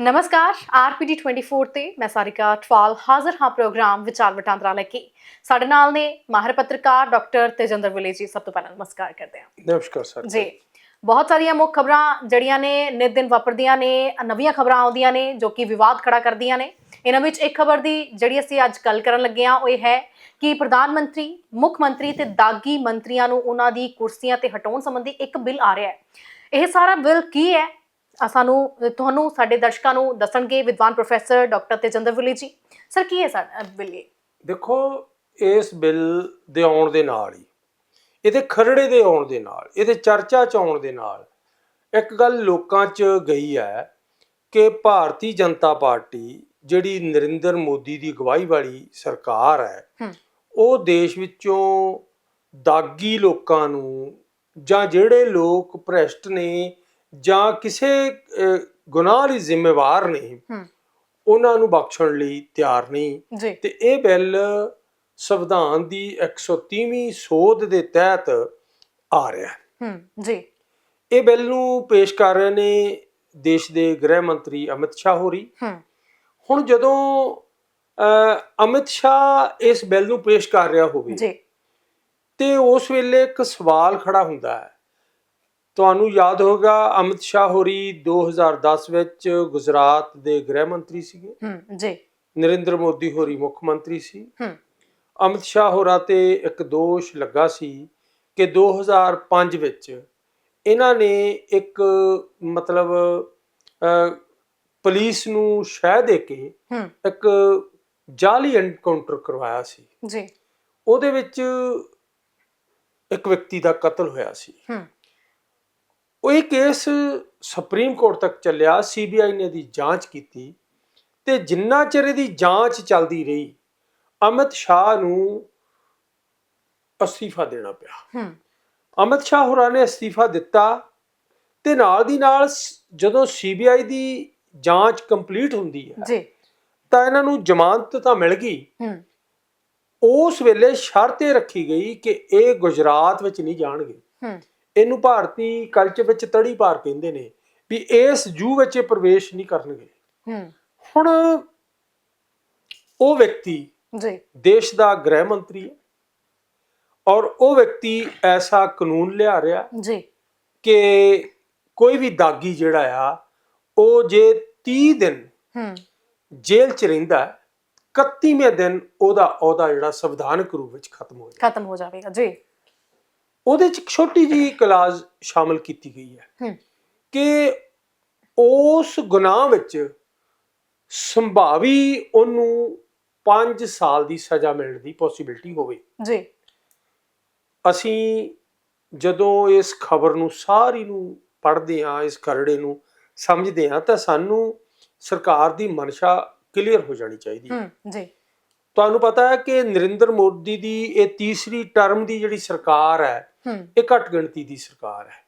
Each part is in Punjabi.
ਨਮਸਕਾਰ ਆਰਪੀਡੀ 24 ਤੇ ਮੈਂ ਸਾਰਿਕਾ ਟਵਾਲ ਹਾਜ਼ਰ ਹਾਂ ਪ੍ਰੋਗਰਾਮ ਵਿਚਾਰ ਵਟਾਂਦਰਾ ਲੈ ਕੇ। ਸਾਡੇ ਨਾਲ ਨੇ ਮਾਹਰ ਪੱਤਰਕਾਰ ਡਾਕਟਰ ਤੇਜਿੰਦਰ ਵਿਲੇ ਜੀ ਸਭ ਤੋਂ ਪਹਿਲਾਂ ਨਮਸਕਾਰ ਕਰਦੇ ਹਾਂ। ਨਮਸਕਾਰ ਸਰ। ਜੀ ਬਹੁਤ ਸਾਰੀਆਂ ਮੁੱਖ ਖਬਰਾਂ ਜਿਹੜੀਆਂ ਨੇ ਨਿਤ ਦਿਨ ਵਾਪਰਦੀਆਂ ਨੇ ਨਵੀਆਂ ਖਬਰਾਂ ਆਉਂਦੀਆਂ ਨੇ ਜੋ ਕਿ ਵਿਵਾਦ ਖੜਾ ਕਰਦੀਆਂ ਨੇ। ਇਹਨਾਂ ਵਿੱਚ ਇੱਕ ਖਬਰ ਦੀ ਜਿਹੜੀ ਅਸੀਂ ਅੱਜ ਗੱਲ ਕਰਨ ਲੱਗੇ ਹਾਂ ਉਹ ਇਹ ਹੈ ਕਿ ਪ੍ਰਧਾਨ ਮੰਤਰੀ ਮੁੱਖ ਮੰਤਰੀ ਤੇ ਦਾਗੀ ਮੰਤਰੀਆਂ ਨੂੰ ਉਹਨਾਂ ਦੀ ਕੁਰਸੀਆਂ ਤੇ ਹਟਾਉਣ ਸੰਬੰਧੀ ਇੱਕ ਬਿੱਲ ਆ ਰਿਹਾ ਹੈ। ਇਹ ਸਾਰਾ ਬਿੱਲ ਕੀ ਹੈ? ਸਾਨੂੰ ਤੁਹਾਨੂੰ ਸਾਡੇ ਦਰਸ਼ਕਾਂ ਨੂੰ ਦੱਸਣਗੇ ਵਿਦਵਾਨ ਪ੍ਰੋਫੈਸਰ ਡਾਕਟਰ ਤੇਜਿੰਦਰ ਵਿਲੇ ਜੀ ਸਰ ਕੀ ਹੈ ਸਰ ਬਿੱਲ ਦੇਖੋ ਇਸ ਬਿੱਲ ਦੇ ਆਉਣ ਦੇ ਨਾਲ ਹੀ ਇਹਦੇ ਖਰੜੇ ਦੇ ਆਉਣ ਦੇ ਨਾਲ ਇਹਦੇ ਚਰਚਾ ਚ ਆਉਣ ਦੇ ਨਾਲ ਇੱਕ ਗੱਲ ਲੋਕਾਂ 'ਚ ਗਈ ਹੈ ਕਿ ਭਾਰਤੀ ਜਨਤਾ ਪਾਰਟੀ ਜਿਹੜੀ ਨਰਿੰਦਰ ਮੋਦੀ ਦੀ ਅਗਵਾਈ ਵਾਲੀ ਸਰਕਾਰ ਹੈ। ਉਹ ਦੇਸ਼ ਵਿੱਚੋਂ ਦਾਗੀ ਲੋਕਾਂ ਨੂੰ ਜਾਂ ਜਿਹੜੇ ਲੋਕ ਭ੍ਰਿਸ਼ਟ ਨੇ ਜਾਂ ਕਿਸੇ ਗੁਨਾਹ ਲਈ ਜ਼ਿੰਮੇਵਾਰ ਨੇ ਹਮ। ਉਹਨਾਂ ਨੂੰ ਬਖਸ਼ਣ ਲਈ ਤਿਆਰ ਨਹੀਂ। ਤੇ ਇਹ ਬਿੱਲ ਸੰਵਿਧਾਨ ਦੀ 130ਵੀਂ ਸੋਧ ਦੇ ਤਹਿਤ ਆ ਰਿਹਾ ਹੈ। ਹੂੰ ਜੀ। ਇਹ ਬਿੱਲ ਨੂੰ ਪੇਸ਼ ਕਰ ਰਹੇ ਨੇ ਦੇਸ਼ ਦੇ ਗ੍ਰਹਿ ਮੰਤਰੀ ਅਮਿਤ ਸ਼ਾਹ ਹੋਰੀ। ਹੂੰ। ਹੁਣ ਜਦੋਂ ਅਮਿਤ ਸ਼ਾਹ ਇਸ ਬਿੱਲ ਨੂੰ ਪੇਸ਼ ਕਰ ਰਿਹਾ ਹੋਵੇ ਜੀ। ਤੇ ਉਸ ਵੇਲੇ ਇੱਕ ਸਵਾਲ ਖੜਾ ਹੁੰਦਾ ਹੈ। ਤੁਹਾਨੂੰ ਯਾਦ ਹੋਗਾ ਅਮਿਤ ਸ਼ਾਹ ਹੋਰੀ 2010 ਵਿੱਚ ਗੁਜਰਾਤ ਦੇ ਗ੍ਰਹਿ ਮੰਤਰੀ ਸੀਗੇ। ਹੂੰ ਜੀ। ਨਰਿੰਦਰ ਮੋਦੀ ਹੋਰੀ ਮੁੱਖ ਮੰਤਰੀ ਸੀ। ਹੂੰ। ਅਮਿਤ ਸ਼ਾਹ ਹੋਰਾਂ ਤੇ ਇੱਕ ਦੋਸ਼ ਲੱਗਾ ਸੀ ਕਿ 2005 ਵਿੱਚ ਇਹਨਾਂ ਨੇ ਇੱਕ ਮਤਲਬ ਪੁਲਿਸ ਨੂੰ ਸ਼ਹਿ ਦੇ ਕੇ ਇੱਕ ਜਾਲੀ ਐਨਕਾਊਂਟਰ ਕਰਵਾਇਆ ਸੀ। ਜੀ। ਉਹਦੇ ਵਿੱਚ ਇੱਕ ਵਿਅਕਤੀ ਦਾ ਕਤਲ ਹੋਇਆ ਸੀ। ਹੂੰ। ਉਹ ਇਹ ਕੇਸ ਸੁਪਰੀਮ ਕੋਰਟ ਤੱਕ ਚੱਲਿਆ ਸੀਬੀਆਈ ਨੇ ਦੀ ਜਾਂਚ ਕੀਤੀ ਤੇ ਜਿੰਨਾ ਚਿਰ ਇਹਦੀ ਜਾਂਚ ਚੱਲਦੀ ਰਹੀ ਅਮਿਤ ਸ਼ਾਹ ਨੂੰ ਅਸਤੀਫਾ ਦੇਣਾ ਪਿਆ। ਹੂੰ। ਅਮਿਤ ਸ਼ਾਹ ਹੋਰਾਂ ਨੇ ਅਸਤੀਫਾ ਦਿੱਤਾ ਤੇ ਨਾਲ ਦੀ ਨਾਲ ਜਦੋਂ ਸੀਬੀਆਈ ਦੀ ਜਾਂਚ ਕੰਪਲੀਟ ਹੁੰਦੀ ਹੈ ਜੀ। ਤਾਂ ਇਹਨਾਂ ਨੂੰ ਜ਼ਮਾਨਤ ਤਾਂ ਮਿਲ ਗਈ। ਹੂੰ। ਉਸ ਵੇਲੇ ਸ਼ਰਤ ਇਹ ਰੱਖੀ ਗਈ ਕਿ ਇਹ ਗੁਜਰਾਤ ਵਿੱਚ ਨਹੀਂ ਜਾਣਗੇ। ਹੂੰ। ਇਹਨੂੰ ਭਾਰਤੀ ਕਲਚਰ ਵਿੱਚ ਤੜੀ ਪਾਰ ਕਹਿੰਦੇ ਨੇ ਵੀ ਇਸ ਜੂ ਵਿੱਚ ਇਹ ਪ੍ਰਵੇਸ਼ ਨਹੀਂ ਕਰਨਗੇ। ਹੂੰ। ਹੁਣ ਉਹ ਵਿਅਕਤੀ ਜੀ। ਦੇਸ਼ ਦਾ ਗ੍ਰਹਿ ਮੰਤਰੀ ਹੈ ਔਰ ਉਹ ਵਿਅਕਤੀ ਐਸਾ ਕਾਨੂੰਨ ਲਿਆ ਰਿਹਾ ਜੀ। ਕਿ ਕੋਈ ਵੀ ਦਾਗੀ ਜਿਹੜਾ ਆ ਉਹ ਜੇ 30 ਦਿਨ ਹੂੰ। ਜੇਲ੍ਹ 'ਚ ਰਹਿੰਦਾ ਹੈ 31ਵੇਂ ਦਿਨ ਉਹਦਾ ਅਹੁਦਾ ਜਿਹੜਾ ਸੰਵਿਧਾਨਕ ਰੂਪ ਵਿੱਚ ਖਤਮ ਹੋ ਖਤਮ ਹੋ ਜਾਵੇਗਾ ਜੀ। ਉਹਦੇ 'ਚ ਇੱਕ ਛੋਟੀ ਜੀ ਕਲਾਜ਼ ਸ਼ਾਮਲ ਕੀਤੀ ਗਈ ਹੈ ਕਿ ਉਸ ਗੁਨਾਹ ਵਿੱਚ ਸੰਭਾਵੀ ਉਹਨੂੰ 5 ਸਾਲ ਦੀ ਸਜ਼ਾ ਮਿਲਣ ਦੀ ਪੋਸਿਬਿਲਿਟੀ ਹੋਵੇ। ਜੀ। ਅਸੀਂ ਜਦੋਂ ਇਸ ਖਬਰ ਨੂੰ ਸਾਰੀ ਨੂੰ ਪੜ੍ਹਦੇ ਹਾਂ ਇਸ ਖਰੜੇ ਨੂੰ ਸਮਝਦੇ ਹਾਂ ਤਾਂ ਸਾਨੂੰ ਸਰਕਾਰ ਦੀ ਮਨਸ਼ਾ ਕਲੀਅਰ ਹੋ ਜਾਣੀ ਚਾਹੀਦੀ ਹੂੰ ਜੀ। ਤੁਹਾਨੂੰ ਪਤਾ ਹੈ ਕਿ ਨਰਿੰਦਰ ਮੋਦੀ ਦੀ ਇਹ ਤੀਸਰੀ ਟਰਮ ਦੀ ਜਿਹੜੀ ਸਰਕਾਰ ਹੈ ਇਹ ਘੱਟ ਗਿਣਤੀ ਦੀ ਸਰਕਾਰ ਹੈ।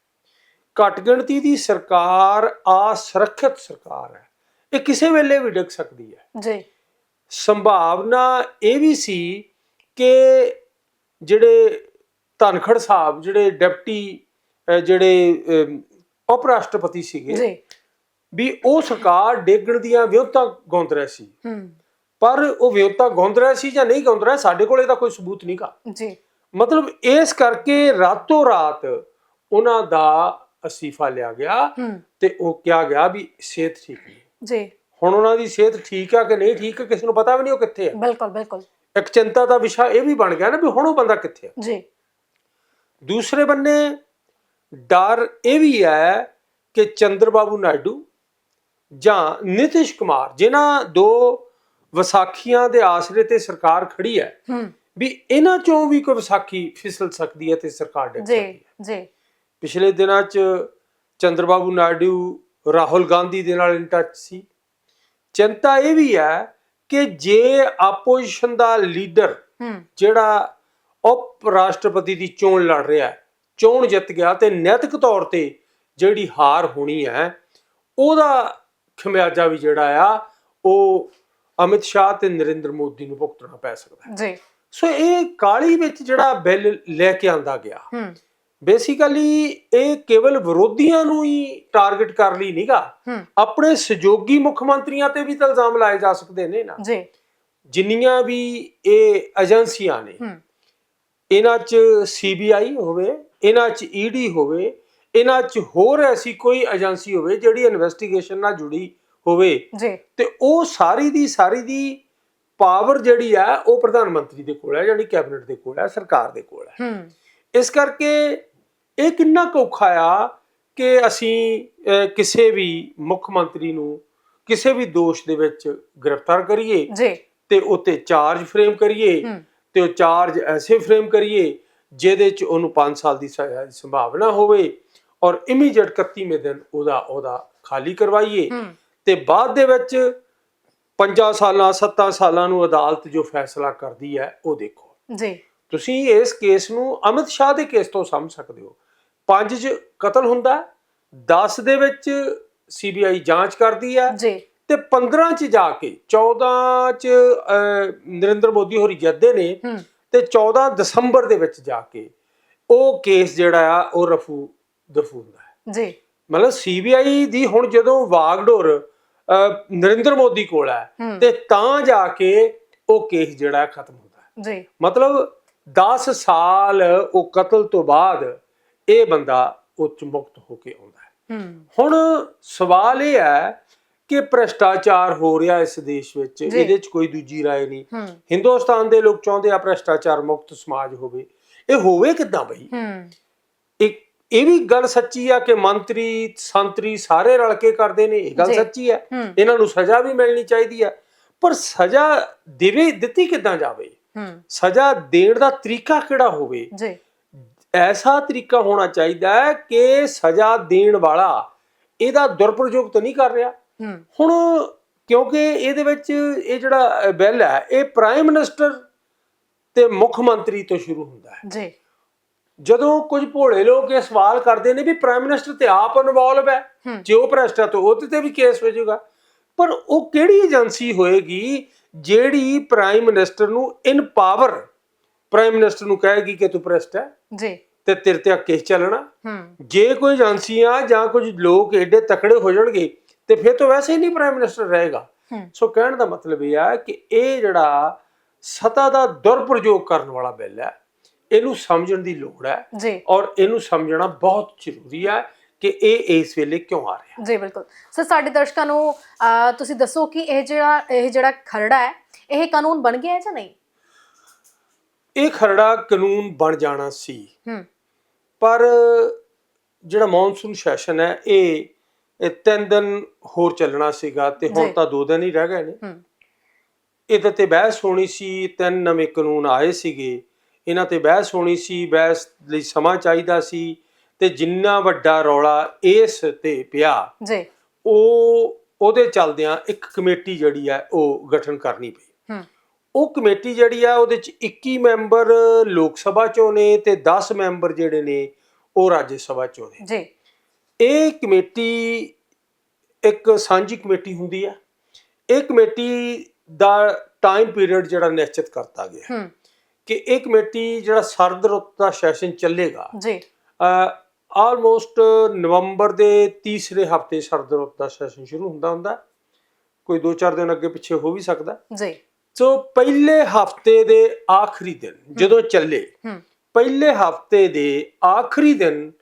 ਘੱਟ ਗਿਣਤੀ ਦੀ ਸਰਕਾਰ ਆ ਸੁਰੱਖਿਅਤ ਸਰਕਾਰ ਹੈ। ਇਹ ਕਿਸੇ ਵੇਲੇ ਵੀ ਡਿੱਗ ਸਕਦੀ ਹੈ। ਜੀ। ਸੰਭਾਵਨਾ ਇਹ ਵੀ ਸੀ ਕਿ ਜਿਹੜੇ ਧਨਖੜ ਸਾਹਿਬ ਜਿਹੜੇ ਡਿਪਟੀ ਜਿਹੜੇ ਉਪ ਰਾਸ਼ਟਰਪਤੀ ਸੀਗੇ ਜੀ। ਵੀ ਉਹ ਸਰਕਾਰ ਡੇਗਣ ਦੀਆਂ ਵਿਉਂਤਾਂ ਗਾਉਂਦ ਰਹੇ ਸੀ। ਹੂੰ। ਪਰ ਉਹ ਵਿਉਂਤਾਂ ਗਾਉਂਦ ਰਹੇ ਸੀ ਜਾਂ ਨਹੀਂ ਗਾਉਂਦ ਰਹੇ ਸਾਡੇ ਕੋਲ ਇਹਦਾ ਕੋਈ ਸਬੂਤ ਨਹੀਂਗਾ ਜੀ। ਮਤਲਬ ਇਸ ਕਰਕੇ ਰਾਤੋਂ ਰਾਤ ਉਹਨਾਂ ਦਾ ਅਸਤੀਫਾ ਲਿਆ ਗਿਆ ਤੇ ਉਹ ਕਿਹਾ ਗਿਆ ਵੀ ਸਿਹਤ ਠੀਕ ਨਹੀਂ। ਜੀ। ਹੁਣ ਉਹਨਾਂ ਦੀ ਸਿਹਤ ਠੀਕ ਆ ਕਿ ਨਹੀਂ ਠੀਕ ਕਿਸੇ ਨੂੰ ਪਤਾ ਵੀ ਨਹੀਂ ਉਹ ਕਿੱਥੇ ਆ। ਬਿਲਕੁਲ ਬਿਲਕੁਲ। ਇੱਕ ਚਿੰਤਾ ਦਾ ਵਿਸ਼ਾ ਇਹ ਵੀ ਬਣ ਗਿਆ ਨਾ ਵੀ ਹੁਣ ਉਹ ਬੰਦਾ ਕਿੱਥੇ ਆ। ਜੀ। ਦੂਸਰੇ ਬੰਨੇ ਡਰ ਇਹ ਵੀ ਹੈ ਕਿ ਚੰਦਰਬਾਬੂ ਨਾਇਡੂ ਜਾਂ ਨਿਤਿਸ਼ ਕੁਮਾਰ ਜਿਨ੍ਹਾਂ ਦੋ ਵਿਸਾਖੀਆਂ ਦੇ ਆਸਰੇ ਤੇ ਸਰਕਾਰ ਖੜੀ ਹੈ। ਵੀ ਇਹਨਾਂ ਚੋਂ ਵੀ ਕੋਈ ਵਿਸਾਖੀ ਫਿਸਲ ਸਕਦੀ ਹੈ ਤੇ ਸਰਕਾਰ ਡਿੱਗ ਸਕਦੀ ਹੈ। ਜੀ। ਜੀ ਪਿਛਲੇ ਦਿਨਾਂ 'ਚ ਚੰਦਰਬਾਬੂ ਨਾਇਡੂ ਰਾਹੁਲ ਗਾਂਧੀ ਦੇ ਨਾਲ ਇਨ ਟੱਚ ਸੀ। ਚਿੰਤਾ ਇਹ ਵੀ ਹੈ ਕਿ ਜੇ ਆਪੋਜੀਸ਼ਨ ਦਾ ਲੀਡਰ ਜਿਹੜਾ ਉਪ ਰਾਸ਼ਟਰਪਤੀ ਦੀ ਚੋਣ ਲੜ ਰਿਹਾ ਹੈ ਚੋਣ ਜਿੱਤ ਗਿਆ ਤੇ ਨੈਤਿਕ ਤੌਰ ਤੇ ਜਿਹੜੀ ਹਾਰ ਹੋਣੀ ਹੈ ਉਹਦਾ ਖਮਿਆਜਾ ਵੀ ਜਿਹੜਾ ਆ ਉਹ ਅਮਿਤ ਸ਼ਾਹ ਤੇ ਨਰਿੰਦਰ ਮੋਦੀ ਨੂੰ ਭੁਗਤਣਾ ਪੈ ਸਕਦਾ ਹੈ। ਜੀ। ਸੋ ਇਹ ਕਾਲੀ ਵਿੱਚ ਜਿਹੜਾ ਬਿੱਲ ਲੈ ਕੇ ਆਂਦਾ ਗਿਆ ਹੂੰ। ਬੇਸਿਕਲੀ ਇਹ ਕੇਵਲ ਵਿਰੋਧੀਆਂ ਨੂੰ ਹੀ ਟਾਰਗੇਟ ਕਰ ਲਈ ਨਹੀਂਗਾ ਆਪਣੇ ਸਹਿਯੋਗੀ ਮੁੱਖ ਮੰਤਰੀਆਂ ਤੇ ਵੀ ਤਾਂ ਇਲਜ਼ਾਮ ਲਾਏ ਜਾ ਸਕਦੇ ਨੇ ਨਾ। ਜੀ। ਜਿੰਨੀਆਂ ਵੀ ਇਹ ਏਜੰਸੀਆਂ ਨੇ ਇਹਨਾਂ 'ਚ ਸੀਬੀਆਈ ਹੋਵੇ ਇਹਨਾਂ 'ਚ ਈਡੀ ਹੋਵੇ ਇਹਨਾਂ 'ਚ ਹੋਰ ਐਸੀ ਕੋਈ ਏਜੰਸੀ ਹੋਵੇ ਜਿਹੜੀ ਇਨਵੈਸਟੀਗੇਸ਼ਨ ਨਾਲ ਜੁੜੀ ਹੋਵੇ। ਜੀ। ਤੇ ਉਹ ਸਾਰੀ ਦੀ ਸਾਰੀ ਦੀ ਪਾਵਰ ਜਿਹੜੀ ਆ ਉਹ ਪ੍ਰਧਾਨ ਮੰਤਰੀ ਦੇ ਕੋਲ ਹੈ ਜਿਹੜੀ ਕੈਬਨਿਟ ਦੇ ਕੋਲ ਹੈ ਸਰਕਾਰ ਦੇ ਕੋਲ ਹੈ ਹੂੰ। ਇਸ ਕਰਕੇ ਇਹ ਕਿੰਨਾ ਔਖਾ ਆ ਕਿ ਅਸੀਂ ਕਿਸੇ ਵੀ ਮੁੱਖ ਮੰਤਰੀ ਨੂੰ ਕਿਸੇ ਵੀ ਦੋਸ਼ ਦੇ ਵਿੱਚ ਗ੍ਰਿਫਤਾਰ ਕਰੀਏ ਜੀ। ਤੇ ਉਤੇ ਚਾਰਜ ਫਰੇਮ ਕਰੀਏ ਤੇ ਉਹ ਚਾਰਜ ਐਸੇ ਫਰੇਮ ਕਰੀਏ ਜਿਹਦੇ ਚ ਉਹਨੂੰ 5 ਸਾਲ ਦੀ ਸਜ਼ਾ ਦੀ ਸੰਭਾਵਨਾ ਹੋਵੇ ਔਰ ਇਮੀਡੀਏਟ 31ਵੇਂ ਦਿਨ ਉਹਦਾ ਉਹਦਾ ਖਾਲੀ ਕਰਵਾਈਏ। ਤੇ ਬਾਅਦ ਦੇ ਵਿੱਚ 5 ਸਾਲਾਂ 7 ਸਾਲਾਂ ਨੂੰ ਅਦਾਲਤ ਜੋ ਫੈਸਲਾ ਕਰਦੀ ਹੈ ਉਹ ਦੇਖੋ। ਜੀ। ਤੁਸੀਂ ਇਸ ਕੇਸ ਨੂੰ ਅਮਿਤ ਸ਼ਾਹ ਦੇ ਕੇਸ ਤੋਂ ਸਮਝ ਸਕਦੇ ਹੋ। 5 ਚ ਕਤਲ ਹੁੰਦਾ 10 ਦੇ ਵਿੱਚ ਸੀਬੀਆਈ ਜਾਂਚ ਕਰਦੀ ਹੈ ਜੀ। ਤੇ 15 ਚ ਜਾ ਕੇ 14 ਚ ਨਰਿੰਦਰ ਮੋਦੀ ਹੋਰੀ ਜਿੱਤਦੇ ਨੇ ਤੇ 14 ਦਸੰਬਰ ਦੇ ਵਿੱਚ ਜਾ ਕੇ ਉਹ ਕੇਸ ਜਿਹੜਾ ਆ ਉਹ ਰਫੂ ਦਫੂ ਹੁੰਦਾ ਹੈ। ਜੀ। ਮਤਲਬ ਸੀਬੀਆਈ ਦੀ ਹੁਣ ਜਦੋਂ ਵਾਗਡੋਰ ਨਰਿੰਦਰ ਮੋਦੀ ਕੋਲ ਹੈ ਤੇ ਤਾਂ ਜਾ ਕੇ ਉਹ ਕੇਸ ਜਿਹੜਾ ਖਤਮ ਹੁੰਦਾ ਹੈ। ਜੀ। ਮਤਲਬ 10 ਸਾਲ ਉਹ ਕਤਲ ਤੋਂ ਬਾਅਦ ਇਹ ਬੰਦਾ ਉਹ ਚ ਮੁਕਤ ਹੋ ਕੇ ਆਉਂਦਾ ਹੈ। ਹੁਣ ਸਵਾਲ ਇਹ ਹੈ ਕਿ ਭ੍ਰਸ਼ਟਾਚਾਰ ਹੋ ਰਿਹਾ ਇਸ ਦੇਸ਼ ਵਿੱਚ। ਇਹਦੇ 'ਚ ਕੋਈ ਦੂਜੀ ਰਾਏ ਨਹੀਂ। ਹਿੰਦੁਸਤਾਨ ਦੇ ਲੋਕ ਚਾਹੁੰਦੇ ਆ ਭ੍ਰਸ਼ਟਾਚਾਰ ਮੁਕਤ ਸਮਾਜ ਹੋਵੇ। ਇਹ ਹੋਵੇ ਕਿੱਦਾਂ ਬਈ? ਇਹ ਵੀ ਗੱਲ ਸੱਚੀ ਆ ਕਿ ਮੰਤਰੀ ਸੰਤਰੀ ਸਾਰੇ ਰਲ ਕੇ ਕਰਦੇ ਨੇ ਇਹ ਗੱਲ। ਸੱਚੀ ਹੂੰ। ਇਹਨਾਂ ਨੂੰ ਸਜ਼ਾ ਵੀ ਮਿਲਣੀ ਚਾਹੀਦੀ ਹੈ ਪਰ ਸਜ਼ਾ ਦੇਵੇ ਦਿੱਤੀ ਕਿੱਦਾਂ ਜਾਵੇ? ਸਜ਼ਾ ਦੇਣ ਦਾ ਤਰੀਕਾ ਕਿਹੜਾ ਹੋਵੇ? ਜੀ। ਐਸਾ ਤਰੀਕਾ ਹੋਣਾ ਚਾਹੀਦਾ ਹੈ ਕਿ ਸਜ਼ਾ ਦੇਣ ਵਾਲਾ ਇਹਦਾ ਦੁਰਪ੍ਰਯੋਗ ਤਾਂ ਨਹੀਂ ਕਰ ਰਿਹਾ। ਹੁਣ ਕਿਉਂਕਿ ਇਹਦੇ ਵਿੱਚ ਇਹ ਜਿਹੜਾ ਬਿੱਲ ਹੈ ਇਹ ਪ੍ਰਾਈਮ ਮਿਨਿਸਟਰ ਤੇ ਮੁੱਖ ਮੰਤਰੀ ਤੋਂ ਸ਼ੁਰੂ ਹੁੰਦਾ ਹੈ। ਜੀ। ਜਦੋਂ ਕੁਝ ਭੋਲੇ ਲੋਕ ਇਹ ਸਵਾਲ ਕਰਦੇ ਨੇ ਵੀ ਪ੍ਰਾਈਮ ਮਿਨਿਸਟਰ ਤੇ ਆਪ ਇਨਵੋਲਵ ਹੈ ਜੇ ਉਹ ਭ੍ਰਸ਼ਟ ਹੈ ਤਾਂ ਉਹਦੇ ਤੇ ਵੀ ਕੇਸ ਹੋ ਜਾਊਗਾ। ਪਰ ਉਹ ਕਿਹੜੀ ਏਜੰਸੀ ਹੋਏਗੀ ਜਿਹੜੀ ਪ੍ਰਾਈਮ ਮਿਨਿਸਟਰ ਨੂੰ ਇਨ ਪਾਵਰ ਪ੍ਰਾਈਮ ਮਿਨਿਸਟਰ ਨੂੰ ਕਹੇਗੀ ਕਿ ਤੂੰ ਭ੍ਰਸ਼ਟ ਹੈ? ਜੀ। ਤੇ ਤੇਰੇ ਤੇ ਕੇਸ ਚੱਲਣਾ। ਜੇ ਕੋਈ ਏਜੰਸੀਆਂ ਜਾਂ ਕੁਝ ਲੋਕ ਐਡੇ ਤਕੜੇ ਹੋ ਜਾਣਗੇ ਤੇ ਫਿਰ ਤਾਂ ਵੈਸੇ ਹੀ ਨਹੀਂ ਪ੍ਰਾਈਮ ਮਿਨਿਸਟਰ ਰਹੇਗਾ। ਸੋ ਕਹਿਣ ਦਾ ਮਤਲਬ ਇਹ ਆ ਕਿ ਇਹ ਜਿਹੜਾ ਸਤਾ ਦਾ ਦੁਰਪ੍ਰਯੋਗ ਕਰਨ ਵਾਲਾ ਬਿੱਲ ਹੈ ਇਹਨੂੰ ਸਮਝਣ ਦੀ ਲੋੜ ਹੈ ਜੀ। ਔਰ ਇਹਨੂੰ ਸਮਝਣਾ ਬਹੁਤ ਜ਼ਰੂਰੀ ਹੈ ਕਿ ਇਹ ਇਸ ਵੇਲੇ ਕਿਉਂ ਆ ਰਿਹਾ ਜੀ ਬਿਲਕੁਲ। ਸਰ ਸਾਡੇ ਦਰਸ਼ਕਾਂ ਨੂੰ ਤੁਸੀਂ ਦੱਸੋ ਕਿ ਇਹ ਜਿਹੜਾ ਇਹ ਜਿਹੜਾ ਖਰੜਾ ਹੈ ਇਹ ਕਾਨੂੰਨ ਬਣ ਗਿਆ ਹੈ ਜਾਂ ਨਹੀਂ? ਇਹ ਖਰੜਾ ਕਾਨੂੰਨ ਬਣ ਜਾਣਾ ਸੀ। ਹੂੰ। ਪਰ ਜਿਹੜਾ ਮੌਨਸੂਨ ਸੈਸ਼ਨ ਹੈ ਇਹ ਇਹ ਤਿੰਨ ਦਿਨ ਹੋਰ ਚੱਲਣਾ ਸੀਗਾ ਤੇ ਹੁਣ। ਤਾਂ ਦੋ ਦਿਨ ਹੀ ਰਹਿ ਗਏ ਨੇ। ਇਹਦੇ ਤੇ ਬਹਿਸ ਹੋਣੀ ਸੀ ਤਿੰਨ ਨਵੇਂ ਕਾਨੂੰਨ ਆਏ ਸੀਗੇ। ਇਹਨਾਂ ਤੇ ਬਹਿਸ ਹੋਣੀ ਸੀ ਬਹਿਸ ਲਈ ਸਮਾਂ ਚਾਹੀਦਾ ਸੀ ਤੇ ਜਿੰਨਾ ਵੱਡਾ ਰੌਲਾ ਇਸ ਤੇ ਪਿਆ ਜੀ। ਉਹ ਉਹਦੇ ਚੱਲਦਿਆਂ ਇੱਕ ਕਮੇਟੀ ਜਿਹੜੀ ਹੈ ਉਹ ਗਠਨ ਕਰਨੀ ਪਈ। ਹੂੰ। ਉਹ ਕਮੇਟੀ ਜਿਹੜੀ ਆ ਉਹਦੇ ਚ 21 ਮੈਂਬਰ ਲੋਕ ਸਭਾ ਚੋਂ ਨੇ ਤੇ 10 ਮੈਂਬਰ ਜਿਹੜੇ ਨੇ ਉਹ ਰਾਜ ਸਭਾ ਚੋਂ ਨੇ। ਜੀ। ਇਹ ਕਮੇਟੀ ਇੱਕ ਸਾਂਝੀ ਕਮੇਟੀ ਹੁੰਦੀ ਹੈ। ਇਹ ਕਮੇਟੀ ਦਾ ਟਾਈਮ ਪੀਰੀਅਡ ਜਿਹੜਾ ਨਿਸ਼ਚਿਤ ਕਰਤਾ ਗਿਆ। ਹੂੰ। ਕਿ ਇਹ ਕਮੇਟੀ ਜਿਹੜਾ ਸਰਦ ਰੁੱਤ ਦਾ ਸੈਸ਼ਨ ਚੱਲੇਗਾ। ਜੀ। ਆਲਮੋਸਟ ਨਵੰਬਰ ਦੇ ਤੀਸਰੇ ਹਫ਼ਤੇ ਸਰਦ ਰੁੱਤ ਦਾ ਸੈਸ਼ਨ ਸ਼ੁਰੂ ਹੁੰਦਾ ਹੁੰਦਾ। ਕੋਈ 2-4 ਦਿਨ ਅੱਗੇ ਪਿੱਛੇ ਹੋ ਵੀ ਸਕਦਾ। ਜੀ। ਸੋ ਪਹਿਲੇ ਹਫ਼ਤੇ ਦੇ ਆਖਰੀ ਦਿਨ ਜਦੋਂ ਚੱਲੇ ਪਹਿਲੇ ਹਫ਼ਤੇ ਦੇ ਆਖਰੀ ਦਿਨ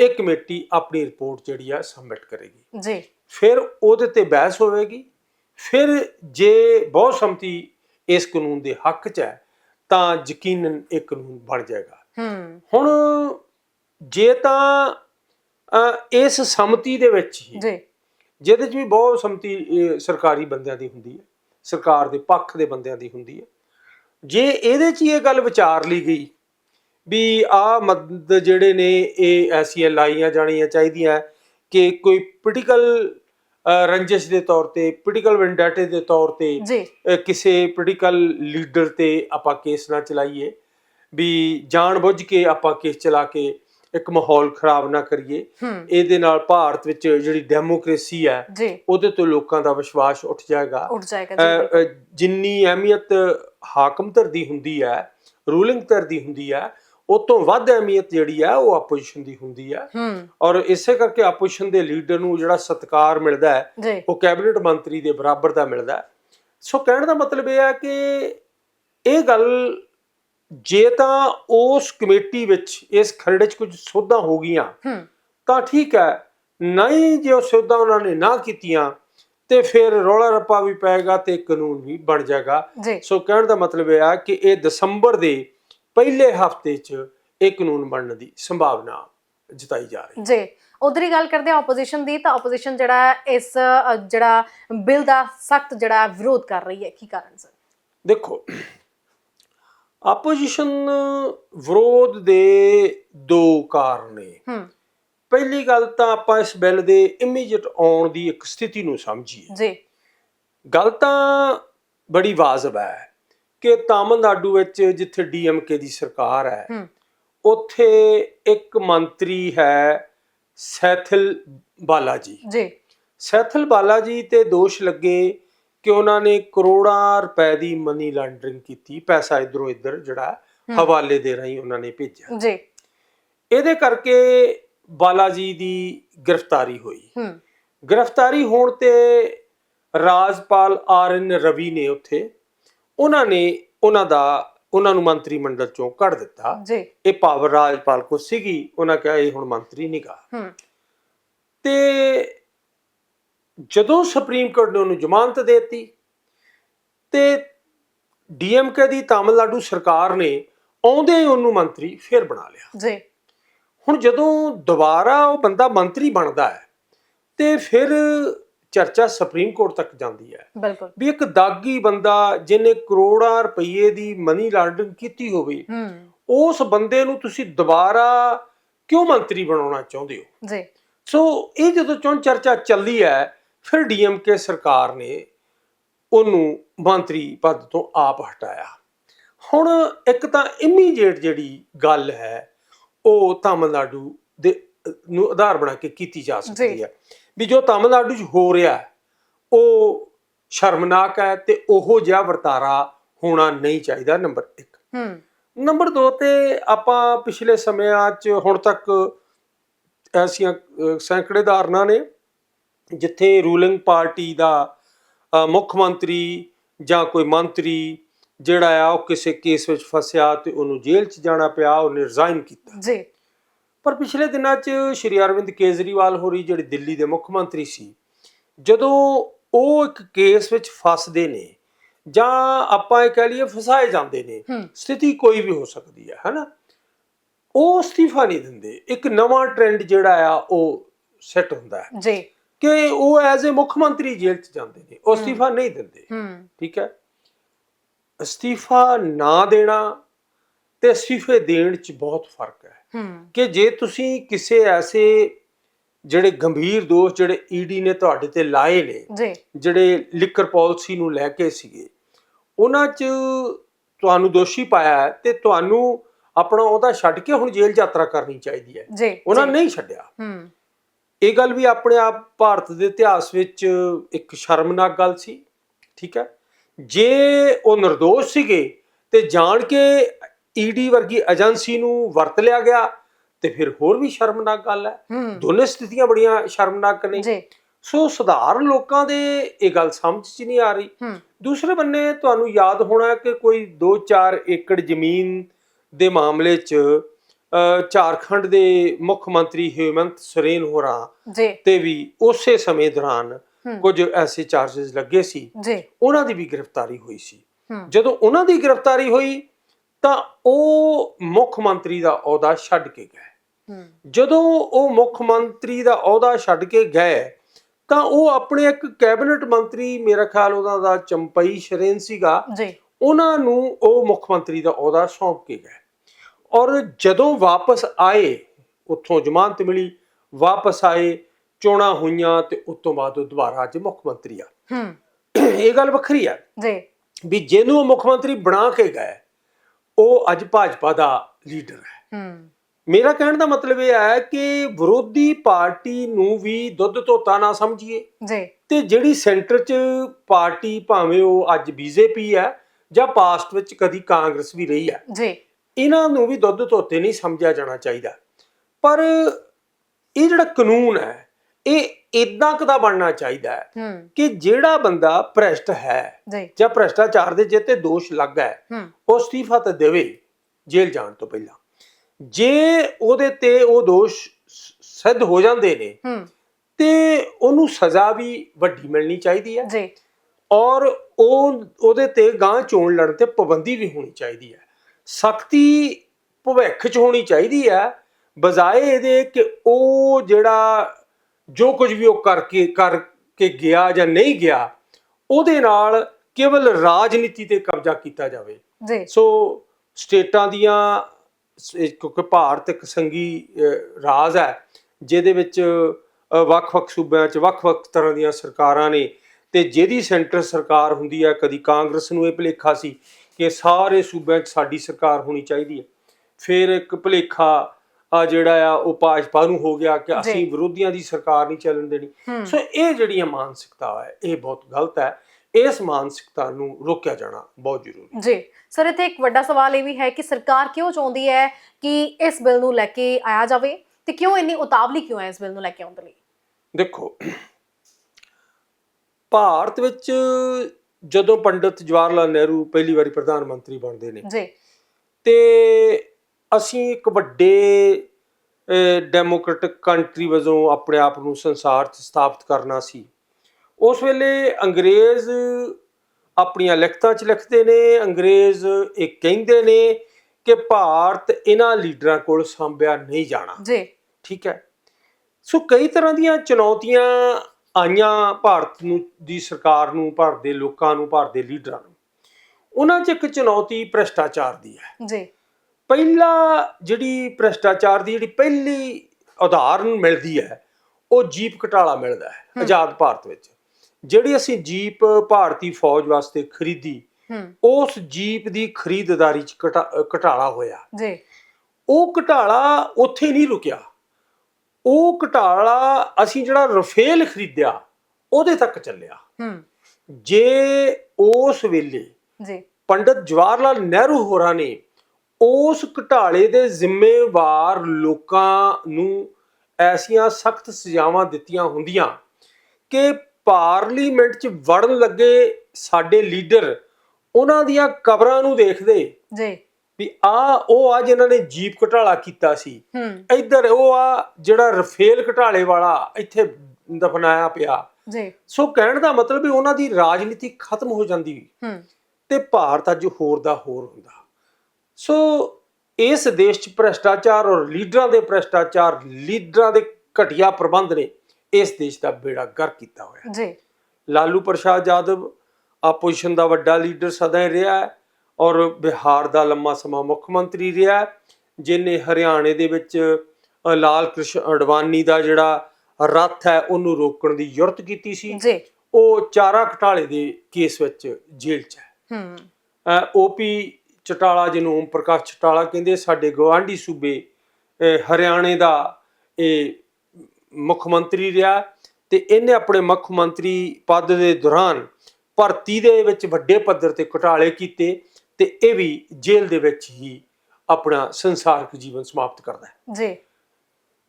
ਇਹ ਕਮੇਟੀ ਆਪਣੀ ਰਿਪੋਰਟ ਜਿਹੜੀ ਆ ਸਬਮਿਟ ਕਰੇਗੀ। ਜੀ। ਫਿਰ ਉਹਦੇ ਤੇ ਬਹਿਸ ਹੋਵੇਗੀ। ਫਿਰ ਜੇ ਬਹੁਤ ਸੰਮਤੀ ਇਸ ਕਾਨੂੰਨ ਦੇ ਹੱਕ 'ਚ ਹੈ ਤਾਂ ਯਕੀਨਨ ਇਹ ਕਾਨੂੰਨ ਬਣ ਜਾਏਗਾ। ਹੂੰ। ਹੁਣ ਜੇ ਤਾਂ ਇਸ ਸੰਮਤੀ ਦੇ ਵਿੱਚ ਹੀ ਜੀ। ਜਿਹਦੇ 'ਚ ਵੀ ਬਹੁਤ ਸੰਮਤੀ ਸਰਕਾਰੀ ਬੰਦਿਆਂ ਦੀ ਹੁੰਦੀ ਹੈ ਸਰਕਾਰ ਦੇ ਪੱਖ ਦੇ ਬੰਦਿਆਂ ਦੀ ਹੁੰਦੀ ਹੈ ਜੇ ਇਹਦੇ 'ਚ ਹੀ ਇਹ ਗੱਲ ਵਿਚਾਰ ਲਈ ਗਈ ਵੀ ਆ ਮਦਦ ਜਿਹੜੇ ਨੇ ਇਹ ਐਸੀਆਂ ਲਾਈਆਂ ਜਾਣੀਆਂ ਚਾਹੀਦੀਆਂ ਕਿ ਕੋਈ ਪੋਲੀਟੀਕਲ ਰੰਜਿਸ਼ ਦੇ ਤੌਰ ਤੇ ਪੋਲੀਟੀਕਲ ਵੈਂਡੇਟੇ ਦੇ ਤੌਰ ਤੇ ਕਿਸੇ ਪੋਲੀਟੀਕਲ ਲੀਡਰ ਤੇ ਆਪਾਂ ਕੇਸ ਨਾ ਚਲਾਈਏ ਵੀ ਜਾਣ ਬੁੱਝ ਕੇ ਆਪਾਂ ਕੇਸ ਚਲਾ ਕੇ ਇੱਕ ਮਾਹੌਲ ਖਰਾਬ ਨਾ ਕਰੀਏ। ਇਹਦੇ ਨਾਲ ਭਾਰਤ ਵਿੱਚ ਜਿਹੜੀ ਡੈਮੋਕ੍ਰੇਸੀ ਹੈ ਉਹਦੇ ਤੋਂ ਲੋਕਾਂ ਦਾ ਵਿਸ਼ਵਾਸ ਉੱਠ ਜਾਏਗਾ। ਉੱਠ ਜਿੰਨੀ ਅਹਿਮੀਅਤ ਹਾਕਮ ਧਿਰ ਦੀ ਹੁੰਦੀ ਹੈ ਰੂਲਿੰਗ ਧਿਰ ਦੀ ਹੁੰਦੀ ਹੈ ਉਹ ਤੋਂ ਵੱਧ ਅਹਿਮੀਅਤ ਜਿਹੜੀ ਹੈ ਉਹ ਆਪੋਜੀਸ਼ਨ ਦੀ ਹੁੰਦੀ ਹੂੰ। ਔਰ ਇਸੇ ਕਰਕੇ ਆਪੋਜੀਸ਼ਨ ਦੇ ਲੀਡਰ ਨੂੰ ਜਿਹੜਾ ਸਤਿਕਾਰ ਮਿਲਦਾ ਹੈ ਉਹ ਕੈਬਨਿਟ ਮੰਤਰੀ ਦੇ ਬਰਾਬਰ ਦਾ ਮਿਲਦਾ ਹੈ। ਸੋ ਕਹਿਣ ਦਾ ਮਤਲਬ ਇਹ ਹੈ ਕਿ ਇਹ ਗੱਲ ਜੇ ਤਾਂ ਉਸ ਕਮੇਟੀ ਵਿੱਚ ਇਸ ਖਰੜੇ 'ਚ ਕੁਝ ਸੋਧਾਂ ਹੋ ਗਈਆਂ ਤਾਂ ਠੀਕ ਹੈ ਨਹੀਂ ਜੇ ਉਹ ਸੋਧਾਂ ਉਹਨਾਂ ਨੇ ਨਾ ਕੀਤੀਆਂ ਤੇ ਫਿਰ ਰੌਲਾ ਰੱਪਾ ਵੀ ਪਏਗਾ ਤੇ ਕਾਨੂੰਨ ਵੀ ਬਣ ਜਾਏਗਾ। ਸੋ ਕਹਿਣ ਦਾ ਮਤਲਬ ਇਹ ਆ ਕਿ ਇਹ ਦਸੰਬਰ ਦੇ ਪਹਿਲੇ ਹਫ਼ਤੇ 'ਚ ਇਹ ਕਾਨੂੰਨ ਬਣਨ ਦੀ ਸੰਭਾਵਨਾ ਜਤਾਈ ਜਾ ਰਹੀ ਹੈ। ਜੀ ਉਧਰ ਹੀ ਗੱਲ ਕਰਦੇ ਆ ਆਪੋਜੀਸ਼ਨ ਦੀ ਤਾਂ ਆਪੋਜੀਸ਼ਨ ਜਿਹੜਾ ਇਸ ਜਿਹੜਾ ਬਿੱਲ ਦਾ ਸਖਤ ਜਿਹੜਾ ਵਿਰੋਧ ਕਰ ਰਹੀ ਹੈ। ਕੀ ਕਾਰਨ ਸਰ ਦੇਖੋ ਆਪੋਜੀਸ਼ਨ ਵਿਰੋਧ ਦੇ ਦੋ ਕਾਰਨ ਨੇ। ਹੂੰ। ਪਹਿਲੀ ਗੱਲ ਤਾਂ ਆਪਾਂ ਇਸ ਬਿੱਲ ਦੇ ਇਮੀਡੀਏਟ ਆਉਣ ਦੀ ਇੱਕ ਸਥਿਤੀ ਨੂੰ ਸਮਝੀਏ। ਜੀ। ਗੱਲ ਤਾਂ ਬੜੀ ਵਾਜਬ ਹੈ। ਕਿ ਤਾਮਿਲਨਾਡੂ ਵਿੱਚ ਜਿੱਥੇ ਡੀਐਮਕੇ ਦੀ ਸਰਕਾਰ ਹੈ ਉੱਥੇ ਇੱਕ ਮੰਤਰੀ ਹੈ ਸੈਥਲ ਬਾਲਾਜੀ। ਜੀ। ਸੈਥਲ ਬਾਲਾਜੀ ਤੇ ਦੋਸ਼ ਲੱਗੇ ਕਿ ਉਹਨਾਂ ਨੇ ਕਰੋੜਾਂ ਰੁਪਏ ਦੀ ਮਨੀ ਲਾਂਡਰਿੰਗ ਕੀਤੀ ਪੈਸਾ ਇਧਰੋਂ ਇੱਧਰ ਜਿਹੜਾ। ਹਵਾਲੇ ਦੇ ਰਾਹੀਂ ਉਹਨਾਂ ਨੇ ਭੇਜਿਆ। ਜੀ। ਇਹਦੇ ਕਰਕੇ ਬਾਲਾਜੀ ਦੀ ਗ੍ਰਿਫਤਾਰੀ ਹੋਈ। ਗ੍ਰਿਫਤਾਰੀ ਹੋਣ ਤੇ ਰਾਜਪਾਲ ਆਰ ਐਨ ਰਵੀ ਨੇ ਉੱਥੇ ਉਹਨਾਂ ਨੇ ਉਹਨਾਂ ਦਾ ਉਹਨਾਂ ਨੂੰ ਮੰਤਰੀ ਮੰਡਲ ਚੋਂ ਕੱਢ ਦਿੱਤਾ। ਜੀ। ਇਹ ਪਾਵਰ ਰਾਜਪਾਲ ਕੋ ਸੀਗੀ ਉਹਨਾਂ ਕਿਹਾ ਇਹ ਹੁਣ ਮੰਤਰੀ ਨਹੀਂਗਾ ਹੂੰ। ਤੇ ਜਦੋਂ ਸੁਪਰੀਮ ਕੋਰਟ ਨੇ ਉਹਨੂੰ ਜ਼ਮਾਨਤ ਦੇ ਦਿੱਤੀ ਤੇ ਡੀਐਮਕੇ ਦੀ ਤਾਮਿਲਨਾਡੂ ਸਰਕਾਰ ਨੇ ਆਉਂਦੇ ਹੀ ਉਹਨੂੰ ਮੰਤਰੀ ਫਿਰ ਬਣਾ ਲਿਆ। ਜੀ। ਹੁਣ ਜਦੋਂ ਦੁਬਾਰਾ ਉਹ ਬੰਦਾ ਮੰਤਰੀ ਬਣਦਾ ਹੈ ਤੇ ਫਿਰ ਚਰਚਾ ਸੁਪਰੀਮ ਕੋਰਟ ਤੱਕ ਜਾਂਦੀ ਹੈ। ਬਿਲਕੁਲ। ਵੀ ਇੱਕ ਦਾਗੀ ਬੰਦਾ ਜਿਹਨੇ ਕਰੋੜਾਂ ਰੁਪਏ ਦੀ ਮਨੀ ਲਾਂਡਰਿੰਗ ਕੀਤੀ ਹੋਵੇ ਉਸ ਬੰਦੇ ਨੂੰ ਤੁਸੀਂ ਦੁਬਾਰਾ ਕਿਉਂ ਮੰਤਰੀ ਬਣਾਉਣਾ ਚਾਹੁੰਦੇ ਹੋ? ਜੀ। ਸੋ ਇਹ ਜਦੋਂ ਚੋਣ ਚਰਚਾ ਚੱਲਦੀ ਹੈ ਫਿਰ ਡੀਐਮਕੇ ਸਰਕਾਰ ਨੇ ਉਹਨੂੰ ਮੰਤਰੀ ਪਦ ਤੋਂ ਆਪ ਹਟਾਇਆ। ਹੁਣ ਇੱਕ ਤਾਂ ਇਮੀਡੀਏਟ ਜਿਹੜੀ ਗੱਲ ਹੈ ਉਹ ਤਾਮਿਲਨਾਡੂ ਦੇ ਨੂੰ ਆਧਾਰ ਬਣਾ ਕੇ ਕੀਤੀ ਜਾ ਸਕਦੀ। ਹੈ। ਵੀ ਜੋ ਤਾਮਿਲਨਾਡੂ 'ਚ ਹੋ ਰਿਹਾ ਉਹ ਸ਼ਰਮਨਾਕ ਹੈ ਤੇ ਉਹੋ ਜਿਹਾ ਵਰਤਾਰਾ ਹੋਣਾ ਨਹੀਂ ਚਾਹੀਦਾ ਨੰਬਰ 1 ਹੂੰ। ਨੰਬਰ 2 ਤੇ ਆਪਾਂ ਪਿਛਲੇ ਸਮਿਆਂ 'ਚ ਹੁਣ ਤੱਕ ਐਸੀਆਂ ਸੈਂਕੜੇ ਧਾਰਨਾ ਨੇ ਜਿੱਥੇ ਰੂਲਿੰਗ ਪਾਰਟੀ ਦਾ ਮੁੱਖ ਮੰਤਰੀ ਜਾਂ ਕੋਈ ਮੰਤਰੀ ਜਿਹੜਾ ਆ ਉਹ ਕਿਸੇ ਕੇਸ ਵਿੱਚ ਫਸਿਆ ਤੇ ਉਹਨੂੰ ਜੇਲ੍ਹ 'ਚ ਜਾਣਾ ਪਿਆ ਉਹਨੇ ਰਿਜ਼ਾਈਨ ਕੀਤਾ। ਜੀ। ਪਰ ਪਿਛਲੇ ਦਿਨਾਂ 'ਚ ਸ਼੍ਰੀ ਅਰਵਿੰਦ ਕੇਜਰੀਵਾਲ ਹੋਰੀ ਜਿਹੜੇ ਦਿੱਲੀ ਦੇ ਮੁੱਖ ਮੰਤਰੀ ਸੀ ਜਦੋਂ ਉਹ ਇੱਕ ਕੇਸ ਵਿੱਚ ਫਸਦੇ ਨੇ ਜਾਂ ਆਪਾਂ ਇਹ ਕਹਿ ਲਈਏ ਫਸਾਏ ਜਾਂਦੇ ਨੇ ਸਥਿਤੀ ਕੋਈ ਵੀ ਹੋ ਸਕਦੀ ਹੈ ਹਨਾ? ਉਹ ਅਸਤੀਫਾ ਨਹੀਂ ਦਿੰਦੇ। ਇੱਕ ਨਵਾਂ ਟ੍ਰੈਂਡ ਜਿਹੜਾ ਆ ਉਹ ਸੈੱਟ ਹੁੰਦਾ ਹੈ। ਜੀ। ਕਿ ਉਹ ਐਜ਼ ਅ ਮੁੱਖ ਮੰਤਰੀ ਜੇਲ੍ਹ 'ਚ ਜਾਂਦੇ ਨੇ ਉਹ ਅਸਤੀਫਾ ਨਹੀਂ ਦਿੰਦੇ। ਠੀਕ ਹੈ? ਅਸਤੀਫਾ ਨਾ ਦੇਣਾ ਤੇ ਅਸਤੀਫੇ ਦੇਣ 'ਚ ਬਹੁਤ ਫ਼ਰਕ ਹੂੰ। ਕਿ ਜੇ ਤੁਸੀਂ ਕਿਸੇ ਐਸੇ ਜਿਹੜੇ ਗੰਭੀਰ ਦੋਸ਼ ਜਿਹੜੇ ਈਡੀ ਨੇ ਤੁਹਾਡੇ ਤੇ ਲਾਏ ਨੇ ਜਿਹੜੇ ਲਿਕਰ ਪਾਲਿਸੀ ਨੂੰ ਲੈ ਕੇ ਸੀਗੇ ਉਹਨਾਂ 'ਚ ਤੁਹਾਨੂੰ ਦੋਸ਼ੀ ਪਾਇਆ ਤੇ ਤੁਹਾਨੂੰ ਆਪਣਾ ਉਹਦਾ ਛੱਡ ਕੇ ਹੁਣ ਜੇਲ੍ਹ ਯਾਤਰਾ ਕਰਨੀ ਚਾਹੀਦੀ ਹੈ। ਉਹਨਾਂ। ਨਹੀਂ ਛੱਡਿਆ। ਹੂੰ। ਇਹ ਗੱਲ ਵੀ ਆਪਣੇ ਆਪ ਭਾਰਤ ਦੇ ਇਤਿਹਾਸ ਵਿੱਚ ਇੱਕ ਸ਼ਰਮਨਾਕ ਗੱਲ ਸੀ ਠੀਕ ਹੈ? ਜੇ ਉਹ નિર્ਦੋਸ਼ ਸੀਗੇ ਤੇ ਜਾਣ ਕੇ ਈਡੀ ਵਰਗੀ ਏਜੰਸੀ ਨੂੰ ਵਰਤ ਲਿਆ ਗਿਆ ਤੇ ਫਿਰ ਹੋਰ ਵੀ ਸ਼ਰਮਨਾਕ ਗੱਲ ਹੈ। ਦੋਨੇ ਸਥਿਤੀਆਂ ਬੜੀਆਂ ਸ਼ਰਮਨਾਕ ਨੇ। ਜੀ। ਸੋ ਸਧਾਰਨ ਲੋਕਾਂ ਦੇ ਇਹ ਗੱਲ ਸਮਝ 'ਚ ਨਹੀਂ ਆ ਰਹੀ। ਦੂਸਰੇ ਬੰਨੇ ਤੁਹਾਨੂੰ ਯਾਦ ਹੋਣਾ ਕਿ ਕੋਈ 2-4 ਏਕੜ ਜ਼ਮੀਨ ਦੇ ਮਾਮਲੇ 'ਚ ਝਾਰਖੰਡ ਦੇ ਮੁੱਖ ਮੰਤਰੀ ਹੇਮੰਤ ਸੋਰੇਨ ਹੋਰਾਂ ਤੇ ਵੀ ਉਸੇ ਸਮੇਂ ਦੌਰਾਨ ਕੁਝ ਐਸੇ ਚਾਰजेस ਲੱਗੇ ਸੀ। ਉਹਨਾਂ ਦੀ ਵੀ ਗ੍ਰਿਫਤਾਰੀ ਹੋਈ ਸੀ। ਜਦੋਂ ਉਹਨਾਂ ਦੀ ਗ੍ਰਿਫਤਾਰੀ ਹੋਈ ਤਾਂ ਉਹ ਮੁੱਖ ਮੰਤਰੀ ਦਾ ਅਹੁਦਾ ਛੱਡ ਕੇ ਗਏ। ਜਦੋਂ ਉਹ ਮੁੱਖ ਮੰਤਰੀ ਦਾ ਅਹੁਦਾ ਛੱਡ ਕੇ ਗਏ ਤਾਂ ਉਹ ਆਪਣੇ ਇੱਕ ਕੈਬਨਿਟ ਮੰਤਰੀ ਮੇਰਾ ਖਿਆਲ ਉਹਦਾ ਦਾ ਚੰਪਈ ਸ਼ਰੇਨ ਸੀਗਾ ਜੀ। ਉਹਨਾਂ ਨੂੰ ਉਹ ਮੁੱਖ ਮੰਤਰੀ ਦਾ ਅਹੁਦਾ ਸੌਂਪ ਕੇ ਗਏ। ਔਰ ਜਦੋਂ ਵਾਪਸ ਆਏ ਉੱਥੋਂ ਜ਼ਮਾਨਤ ਮਿਲੀ ਵਾਪਸ ਆਏ ਚੋਣਾਂ ਹੋਈਆਂ ਤੇ ਉਸ ਤੋਂ ਬਾਅਦ ਉਹ ਦੁਬਾਰਾ ਅੱਜ ਮੁੱਖ ਮੰਤਰੀ ਆ। ਹੂੰ। ਇਹ ਗੱਲ ਵੱਖਰੀ ਆ ਜੀ। ਵੀ ਜਿਹਨੂੰ ਉਹ ਮੁੱਖ ਮੰਤਰੀ ਬਣਾ ਕੇ ਗਏ ਉਹ ਅੱਜ ਭਾਜਪਾ ਦਾ ਲੀਡਰ ਹੈ। ਹੂੰ। ਮੇਰਾ ਕਹਿਣ ਦਾ ਮਤਲਬ ਇਹ ਹੈ ਕਿ ਵਿਰੋਧੀ ਪਾਰਟੀ ਨੂੰ ਵੀ ਦੁੱਧ ਧੋਤਾ ਨਾ ਸਮਝੀਏ। ਜੀ। ਤੇ ਜਿਹੜੀ ਸੈਂਟਰ 'ਚ ਪਾਰਟੀ ਭਾਵੇਂ ਉਹ ਅੱਜ ਬੀਜੇਪੀ ਹੈ ਜਾਂ ਪਾਸਟ ਵਿੱਚ ਕਦੀ ਕਾਂਗਰਸ ਵੀ ਰਹੀ ਹੈ। ਜੀ। ਇਹਨਾਂ ਨੂੰ ਵੀ ਦੁੱਧ ਧੋਤੇ ਨਹੀਂ ਸਮਝਿਆ ਜਾਣਾ ਚਾਹੀਦਾ। ਪਰ ਇਹ ਜਿਹੜਾ ਕਾਨੂੰਨ ਹੈ ਇਹ ਇਦਾਂ ਕਦਾ ਬਣਨਾ ਚਾਹੀਦਾ ਹੈ ਕਿ ਜਿਹੜਾ ਬੰਦਾ ਭ੍ਰਸ਼ਟ ਹੈ ਜੀ। ਭ੍ਰਸ਼ਟਾਚਾਰ ਦੇ ਜੇ ਤੇ ਦੋਸ਼ ਲੱਗਾ ਹੈ ਉਹ ਅਸਤੀਫਾ ਤਾਂ ਦੇਵੇ ਜੇਲ੍ਹ ਜਾਣ ਤੋਂ ਪਹਿਲਾਂ। ਜੇ ਉਹਦੇ ਤੇ ਉਹ ਦੋਸ਼ ਸਿੱਧ ਹੋ ਜਾਂਦੇ ਨੇ ਤੇ ਉਹਨੂੰ ਸਜ਼ਾ ਵੀ ਵੱਡੀ ਮਿਲਣੀ ਚਾਹੀਦੀ ਹੈ ਜੀ। ਔਰ ਉਹ ਉਹਦੇ ਤੇ ਗਾਂ ਚੋਣ ਲੜਨ ਤੇ ਪਾਬੰਦੀ ਵੀ ਹੋਣੀ ਚਾਹੀਦੀ ਹੈ। ਸਖਤੀ ਭਵਿੱਖ 'ਚ ਹੋਣੀ ਚਾਹੀਦੀ ਹੈ ਬਜਾਏ ਇਹਦੇ ਕਿ ਉਹ ਜਿਹੜਾ ਜੋ ਕੁਝ ਵੀ ਉਹ ਕਰਕੇ ਕਰਕੇ ਗਿਆ ਜਾਂ ਨਹੀਂ ਗਿਆ ਉਹਦੇ ਨਾਲ ਕੇਵਲ ਰਾਜਨੀਤੀ ਤੇ ਕਬਜ਼ਾ ਕੀਤਾ ਜਾਵੇ। ਜੀ। ਸੋ ਸਟੇਟਾਂ ਦੀਆਂ ਕਿਉਂਕਿ ਭਾਰਤ ਇੱਕ ਸੰਗੀ ਰਾਜ ਹੈ ਜਿਹਦੇ ਵਿੱਚ ਵੱਖ-ਵੱਖ ਸੂਬਿਆਂ 'ਚ ਵੱਖ-ਵੱਖ ਤਰ੍ਹਾਂ ਦੀਆਂ ਸਰਕਾਰਾਂ ਨੇ ਤੇ ਜਿਹਦੀ ਸੈਂਟਰ ਸਰਕਾਰ ਹੁੰਦੀ ਹੈ ਕਦੀ ਕਾਂਗਰਸ ਨੂੰ ਇਹ ਭੁਲੇਖਾ ਸੀ ਕਿ ਸਾਰੇ ਸੂਬਿਆਂ 'ਚ ਸਾਡੀ ਸਰਕਾਰ ਹੋਣੀ ਚਾਹੀਦੀ ਹੈ। ਫਿਰ ਇੱਕ ਭੁਲੇਖਾ ਆ ਜਿਹੜਾ ਆ ਉਹ ਭਾਜਪਾ ਨੂੰ ਹੋ ਗਿਆ ਕਿ ਅਸੀਂ। ਵਿਰੋਧੀਆਂ ਦੀ ਸਰਕਾਰ ਨਹੀਂ ਚੱਲਣ ਦੇਣੀ। ਸੋ ਇਹ ਜਿਹੜੀਆਂ ਮਾਨਸਿਕਤਾ ਹੈ ਇਹ ਬਹੁਤ ਗਲਤ ਹੈ। ਇਸ ਮਾਨਸਿਕਤਾ ਨੂੰ ਰੋਕਿਆ ਜਾਣਾ ਬਹੁਤ ਜ਼ਰੂਰੀ ਹੈ। ਜੀ। ਸਰ ਇੱਥੇ ਇੱਕ ਵੱਡਾ ਸਵਾਲ ਇਹ ਵੀ ਹੈ ਕਿ ਸਰਕਾਰ ਕਿਉਂ ਚਾਹੁੰਦੀ ਹੈ ਕਿ ਇਸ ਬਿੱਲ ਨੂੰ ਲੈ ਕੇ ਆਇਆ ਜਾਵੇ ਤੇ ਕਿਉਂ ਇੰਨੀ ਉਤਾਵਲੀ ਕਿਉਂ ਹੈ ਇਸ ਬਿੱਲ ਨੂੰ ਲੈ ਕੇ ਆਉਣ ਦੇ ਲਈ? ਦੇਖੋ ਭਾਰਤ ਵਿੱਚ ਜਦੋਂ ਪੰਡਿਤ ਜਵਾਹਰ ਲਾਲ ਨਹਿਰੂ ਪਹਿਲੀ ਵਾਰੀ ਪ੍ਰਧਾਨ ਮੰਤਰੀ ਬਣਦੇ ਨੇ ਜੀ। ਤੇ ਅਸੀਂ ਇੱਕ ਵੱਡੇ ਡੈਮੋਕ੍ਰੈਟਿਕ ਕੰਟਰੀ ਵਜੋਂ ਆਪਣੇ ਆਪ ਨੂੰ ਸੰਸਾਰ 'ਚ ਸਥਾਪਿਤ ਕਰਨਾ ਸੀ। ਉਸ ਵੇਲੇ ਅੰਗਰੇਜ਼ ਆਪਣੀਆਂ ਲਿਖਤਾਂ 'ਚ ਲਿਖਦੇ ਨੇ ਅੰਗਰੇਜ਼ ਇਹ ਕਹਿੰਦੇ ਨੇ ਕਿ ਭਾਰਤ ਇਹਨਾਂ ਲੀਡਰਾਂ ਕੋਲ ਸੰਭਿਆ ਨਹੀਂ ਜਾਣਾ। ਜੀ। ਠੀਕ ਹੈ। ਸੋ ਕਈ ਤਰ੍ਹਾਂ ਦੀਆਂ ਚੁਣੌਤੀਆਂ ਆਈਆਂ ਭਾਰਤ ਨੂੰ ਦੀ ਸਰਕਾਰ ਨੂੰ ਭਾਰਤ ਦੇ ਲੋਕਾਂ ਨੂੰ ਭਾਰਤ ਦੇ ਲੀਡਰਾਂ ਨੂੰ। ਉਹਨਾਂ 'ਚ ਇੱਕ ਚੁਣੌਤੀ ਭ੍ਰਿਸ਼ਟਾਚਾਰ ਦੀ ਹੈ। ਜੀ। ਪਹਿਲਾ ਜਿਹੜੀ ਭ੍ਰਿਸ਼ਟਾਚਾਰ ਦੀ ਜਿਹੜੀ ਪਹਿਲੀ ਉਦਾਹਰਨ ਮਿਲਦੀ ਹੈ ਉਹ ਜੀਪ ਘਟਾਲਾ ਮਿਲਦਾ ਹੈ। ਆਜ਼ਾਦ ਭਾਰਤ ਵਿੱਚ। ਜਿਹੜੀ ਅਸੀਂ ਜੀਪ ਭਾਰਤੀ ਫੌਜ ਵਾਸਤੇ ਖਰੀਦੀ ਉਸ ਜੀਪ ਦੀ ਖਰੀਦਦਾਰੀ 'ਚ ਘਟਾ- ਘਟਾਲਾ ਹੋਇਆ। ਜੀ। ਉਹ ਘਟਾਲਾ ਉੱਥੇ ਨਹੀਂ ਰੁਕਿਆ। ਉਹ ਘਟਾਲਾ ਅਸੀਂ ਜਿਹੜਾ ਰਫੇਲ ਖਰੀਦਿਆ ਉਹਦੇ ਤੱਕ ਚੱਲਿਆ। ਹੂੰ। ਜੇ ਉਸ ਵੇਲੇ ਜੀ। ਪੰਡਤ ਜਵਾਹਰ ਲਾਲ ਨਹਿਰੂ ਹੋਰਾਂ ਨੇ ਉਸ ਘਟਾਲੇ ਦੇ ਜ਼ਿੰਮੇਵਾਰ ਲੋਕਾਂ ਨੂੰ ਐਸੀਆਂ ਸਖਤ ਸਜ਼ਾਵਾਂ ਦਿੱਤੀਆਂ ਹੁੰਦੀਆਂ ਕਿ ਪਾਰਲੀਮੈਂਟ 'ਚ ਵੜਨ ਲੱਗੇ ਸਾਡੇ ਲੀਡਰ ਉਹਨਾਂ ਦੀਆਂ ਕਬਰਾਂ ਨੂੰ ਦੇਖਦੇ ਜੀ। ਵੀ ਆ ਉਹ ਆ ਜਿਨ੍ਹਾਂ ਨੇ ਜੀਪ ਘਟਾਲਾ ਕੀਤਾ ਸੀ। ਇੱਧਰ ਉਹ ਆ ਜਿਹੜਾ ਰਫੇਲ ਘਟਾਲੇ ਵਾਲਾ ਇੱਥੇ ਦਫਨਾਇਆ ਪਿਆ। ਜੀ। ਸੋ ਕਹਿਣ ਦਾ ਮਤਲਬ ਵੀ ਉਹਨਾਂ ਦੀ ਰਾਜਨੀਤੀ ਖਤਮ ਹੋ ਜਾਂਦੀ। ਤੇ ਭਾਰਤ ਅੱਜ ਹੋਰ ਦਾ ਹੋਰ ਹੁੰਦਾ। ਸੋ ਇਸ ਦੇਸ਼ 'ਚ ਭ੍ਰਿਸ਼ਟਾਚਾਰ ਔਰ ਲੀਡਰਾਂ ਦੇ ਭ੍ਰਿਸ਼ਟਾਚਾਰ ਲੀਡਰਾਂ ਦੇ ਘਟੀਆ ਪ੍ਰਬੰਧ ਨੇ ਇਸ ਦੇਸ਼ ਦਾ ਬੇੜਾ ਗਰ ਕੀਤਾ ਹੋਇਆ ਜੀ। ਲਾਲੂ ਪ੍ਰਸ਼ਾਦ ਯਾਦਵ ਆਪੋਜੀਸ਼ਨ ਦਾ ਵੱਡਾ ਲੀਡਰ ਸਦਾ ਹੀ ਰਿਹਾ ਹੈ ਔਰ ਬਿਹਾਰ ਦਾ ਲੰਮਾ ਸਮਾਂ ਮੁੱਖ ਮੰਤਰੀ ਰਿਹਾ ਜਿਨੇ ਹਰਿਆਣੇ ਦੇ ਵਿੱਚ ਲਾਲ ਕ੍ਰਿਸ਼ਨ ਅਡਵਾਨੀ ਦਾ ਜਿਹੜਾ ਰੱਥ ਹੈ ਉਹਨੂੰ ਰੋਕਣ ਦੀ ਯੁਰਤ ਕੀਤੀ ਸੀ। ਜੀ। ਉਹ ਚਾਰਾ ਘਟਾਲੇ ਦੇ ਕੇਸ ਵਿੱਚ ਜੇਲ੍ਹ 'ਚ ਹੈ। ਹੂੰ। ਓਪੀ ਚਟਾਲਾ ਜਿਹਨੂੰ ਓਮ ਪ੍ਰਕਾਸ਼ ਚਟਾਲਾ ਕਹਿੰਦੇ ਸਾਡੇ ਗਵਾਂਢੀ ਸੂਬੇ ਹਰਿਆਣੇ ਦਾ ਇਹ ਮੁੱਖ ਮੰਤਰੀ ਰਿਹਾ ਤੇ ਇਹਨੇ ਆਪਣੇ ਮੁੱਖ ਮੰਤਰੀ ਪਦ ਦੇ ਦੌਰਾਨ ਭਰਤੀ ਦੇ ਵਿੱਚ ਵੱਡੇ ਪੱਧਰ ਤੇ ਘੁਟਾਲੇ ਕੀਤੇ ਤੇ ਇਹ ਵੀ ਜੇਲ੍ਹ ਦੇ ਵਿੱਚ ਹੀ ਆਪਣਾ ਸੰਸਾਰਕ ਜੀਵਨ ਸਮਾਪਤ ਕਰਦਾ ਹੈ। ਜੀ।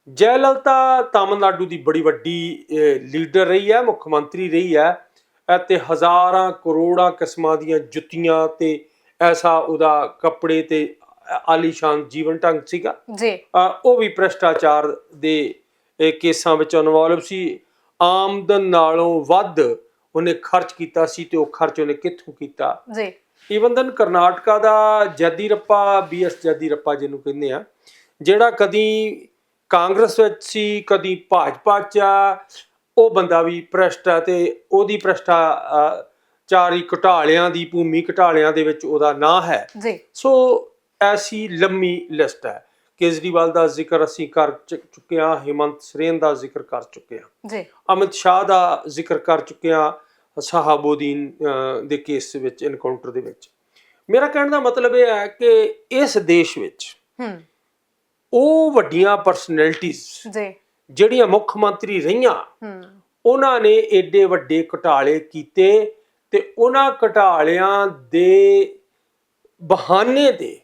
ਜੈਲਲਤਾ ਤਾਮਿਲਨਾਡੂ ਦੀ ਬੜੀ ਵੱਡੀ ਲੀਡਰ ਰਹੀ ਹੈ ਮੁੱਖ ਮੰਤਰੀ ਰਹੀ ਹੈ ਅਤੇ ਹਜ਼ਾਰਾਂ ਕਰੋੜਾਂ ਕਿਸਮਾਂ ਦੀਆਂ ਜੁੱਤੀਆਂ ਤੇ ਐਸਾ ਉਹਦਾ ਕੱਪੜੇ ਤੇ ਆਲੀਸ਼ਾਨ ਜੀਵਨ ਢੰਗ ਸੀਗਾ। ਜੀ। ਉਹ ਵੀ ਭ੍ਰਿਸ਼ਟਾਚਾਰ ਦੇ ਕੇਸਾਂ ਵਿੱਚ ਇਨਵੋਲਵ ਸੀ। ਆਮਦਨ ਨਾਲੋਂ ਵੱਧ ਉਹਨੇ ਖਰਚ ਕੀਤਾ ਸੀ ਤੇ ਉਹ ਖਰਚ ਉਹਨੇ ਕਿੱਥੋਂ ਕੀਤਾ? ਜੀ। ਈਵਨ ਦਨ ਕਰਨਾਟਕਾ ਦਾ ਜੱਦੀਰੱਪਾ ਬੀਐਸ ਜੱਦੀਰੱਪਾ ਜਿਹਨੂੰ ਕਹਿੰਦੇ ਆ ਜਿਹੜਾ ਕਦੀ ਕਾਂਗਰਸ ਵਿੱਚ ਸੀ ਕਦੀ ਭਾਜਪਾ ਚ ਆ, ਉਹ ਬੰਦਾ ਵੀ ਭ੍ਰਸ਼ਟ ਹੈ ਤੇ ਉਹਦੀ ਭ੍ਰਸ਼ਟਾਚਾਰੀ ਘਟਾਲਿਆਂ ਦੀ ਭੂਮੀ ਘਟਾਲਿਆਂ ਦੇ ਵਿੱਚ ਉਹਦਾ ਨਾਂ ਹੈ। ਜੀ। ਸੋ ਐਸੀ ਲੰਮੀ ਲਿਸਟ ਹੈ। ਕੇਜਰੀਵਾਲ ਦਾ ਜ਼ਿਕਰ ਅਸੀਂ ਕਰ ਚੁੱਕੇ ਹਾਂ ਹਿਮੰਤ ਸਰੇਨ ਦਾ ਜ਼ਿਕਰ ਕਰ ਚੁੱਕੇ ਹਾਂ। ਜੀ। ਅਮਿਤ ਸ਼ਾਹ ਦਾ ਜ਼ਿਕਰ ਕਰ ਚੁੱਕੇ ਹਾਂ ਸਾਹਾਬੁਦੀਨ ਅਹ, ਦੇ ਕੇਸ ਵਿੱਚ ਐਨਕਾਊਂਟਰ ਦੇ ਵਿੱਚ। ਮੇਰਾ ਕਹਿਣ ਦਾ ਮਤਲਬ ਇਹ ਹੈ ਕਿ ਇਸ ਦੇਸ਼ ਵਿੱਚ ਹੂੰ। ਉਹ ਵੱਡੀਆਂ ਪਰਸਨੈਲਿਟੀਆਂ ਜੀ। ਜਿਹੜੀਆਂ ਮੁੱਖ ਮੰਤਰੀ ਰਹੀਆਂ ਹੂੰ। ਉਹਨਾਂ ਨੇ ਏਡੇ ਵੱਡੇ ਘਟਾਲੇ ਕੀਤੇ ਤੇ ਉਹਨਾਂ ਘਟਾਲਿਆਂ ਦੇ ਬਹਾਨੇ ਤੇ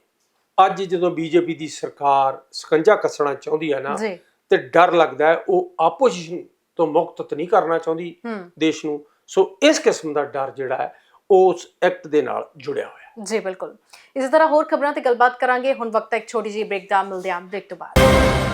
ਅੱਜ ਜਦੋਂ ਬੀਜੇਪੀ ਦੀ ਸਰਕਾਰ ਸਕੰਜਾ ਕੱਸਣਾ ਚਾਹੁੰਦੀ ਹੈ ਨਾ ਤੇ ਡਰ ਲੱਗਦਾ ਹੈ ਉਹ ਆਪੋਜੀਸ਼ਨ ਤੋਂ ਮੁਕਤ ਤਾਂ ਨਹੀਂ ਕਰਨਾ ਚਾਹੁੰਦੀ ਦੇਸ਼ ਨੂੰ। ਸੋ ਇਸ ਕਿਸਮ ਦਾ ਡਰ ਜਿਹੜਾ ਹੈ ਉਸ ਐਕਟ ਦੇ ਨਾਲ ਜੁੜਿਆ ਹੋਇਆ ਹੈ। ਜੀ ਬਿਲਕੁਲ। ਇਸੇ ਤਰ੍ਹਾਂ ਹੋਰ ਖਬਰਾਂ ਤੇ ਗੱਲਬਾਤ ਕਰਾਂਗੇ। ਹੁਣ ਵਕਤ ਹੈ ਇੱਕ ਛੋਟੀ ਜਿਹੀ ਬ੍ਰੇਕ ਦਾ ਮਿਲਦੇ ਹਾਂ ਬ੍ਰੇਕ ਤੋਂ ਬਾਅਦ।